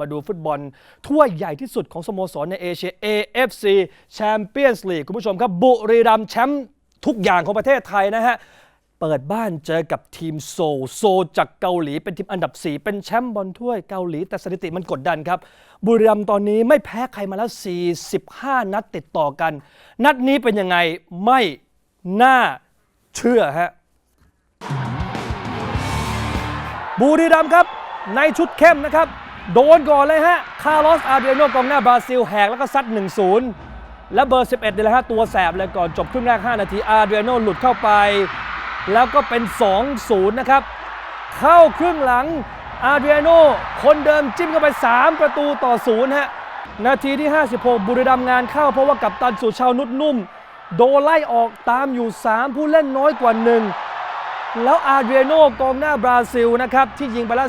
มาดูฟุตบอลถ้วยใหญ่ที่สุดของสโมสรในเอเชีย AFC Champions League คุณผู้ชมครับ บุรีรัมย์แชมป์ทุกอย่างของประเทศไทยนะฮะ เปิดบ้านเจอกับทีมโซลโซจากเกาหลีเป็นทีมอันดับ 4 เป็นแชมป์บอลถ้วยเกาหลี แต่สถิติมันกดดันครับ บุรีรัมย์ตอนนี้ไม่แพ้ใครมาแล้ว 45 นัดติดต่อกัน นัดนี้เป็นยังไงไม่น่าเชื่อฮะ บุรีรัมย์ครับ ในชุดเข้มนะครับ โดนก่อนเลยฮะ คาร์ลอส อาร์เดโนกองหน้าบราซิลแหกแล้วก็ซัด 1-0 และเบอร์ 11เนี่ยแหละฮะตัวแสบเลยก่อนจบครึ่งแรก 5 นาที อาร์เดโนหลุดเข้าไป แล้วก็เป็น 2-0 นะครับ เข้าครึ่งหลัง อาร์เดโนคนเดิมจิ้มเข้าไป 3 ประตูต่อ0ฮะ นาทีที่ 56 บุรีรัมย์งานเข้าเพราะว่ากับตันสุชาวนุชนุ่ม โดนไล่ออกตามอยู่ 3 ผู้เล่นน้อยกว่า 1 แล้วอาร์เดโนกองหน้าบราซิลนะครับ ที่ยิงไปแล้ว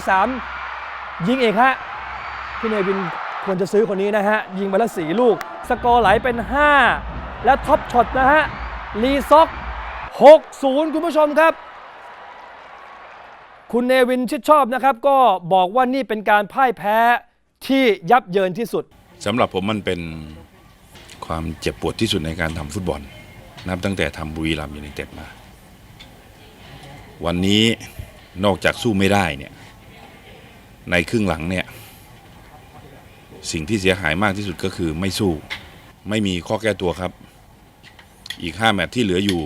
3ยิงเองฮะพี่เนวินควรจะซื้อคนนี้นะฮะ ยิงไปแล้ว4ลูก สกอร์ไหลเป็น 5 และท็อปช็อตนะฮะลีซ็อก 6-0 คุณผู้ชมครับ คุณเนวินชิดชอบนะครับ ก็บอกว่านี่เป็นการพ่ายแพ้ที่ยับเยินที่สุดสำหรับผมมันเป็นความเจ็บปวดที่สุดในการทำฟุตบอล นับตั้งแต่ทำบุรีรัมย์ยูไนเต็ดมา วันนี้นอกจากสู้ไม่ได้เนี่ยในครึ่งหลังเนี่ยสิ่งที่เสียหายมากที่สุดก็คือไม่สู้ ไม่มีข้อแก้ตัวครับ อีก 5 แมตช์ที่เหลืออยู่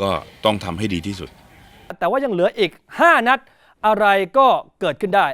ก็ต้องทำให้ดีที่สุด แต่ว่ายังเหลืออีก 5 นัดอะไรก็เกิดขึ้นได้